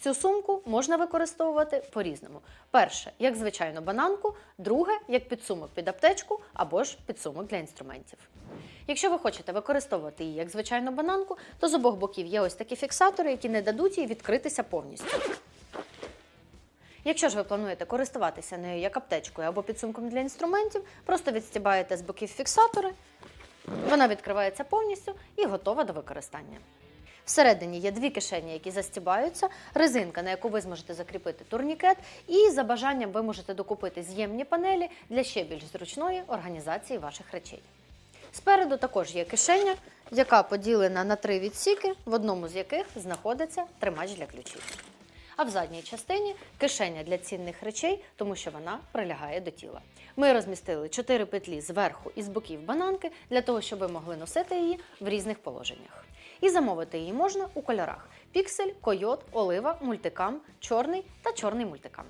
Цю сумку можна використовувати по-різному. Перше, як звичайну бананку, друге, як підсумок під аптечку або ж підсумок для інструментів. Якщо ви хочете використовувати її як звичайну бананку, то з обох боків є ось такі фіксатори, які не дадуть їй відкритися повністю. Якщо ж ви плануєте користуватися нею як аптечкою або підсумком для інструментів, просто відстібаєте з боків фіксатори, вона відкривається повністю і готова до використання. Всередині є дві кишені, які застібаються, резинка, на яку ви зможете закріпити турнікет, і за бажанням ви можете докупити з'ємні панелі для ще більш зручної організації ваших речей. Спереду також є кишеня, яка поділена на три відсіки, в одному з яких знаходиться тримач для ключів. А в задній частині кишеня для цінних речей, тому що вона прилягає до тіла. Ми розмістили чотири петлі зверху і з боків бананки для того, щоб ви могли носити її в різних положеннях. І замовити її можна у кольорах: піксель, койот, олива, мультикам, чорний та чорний мультикам.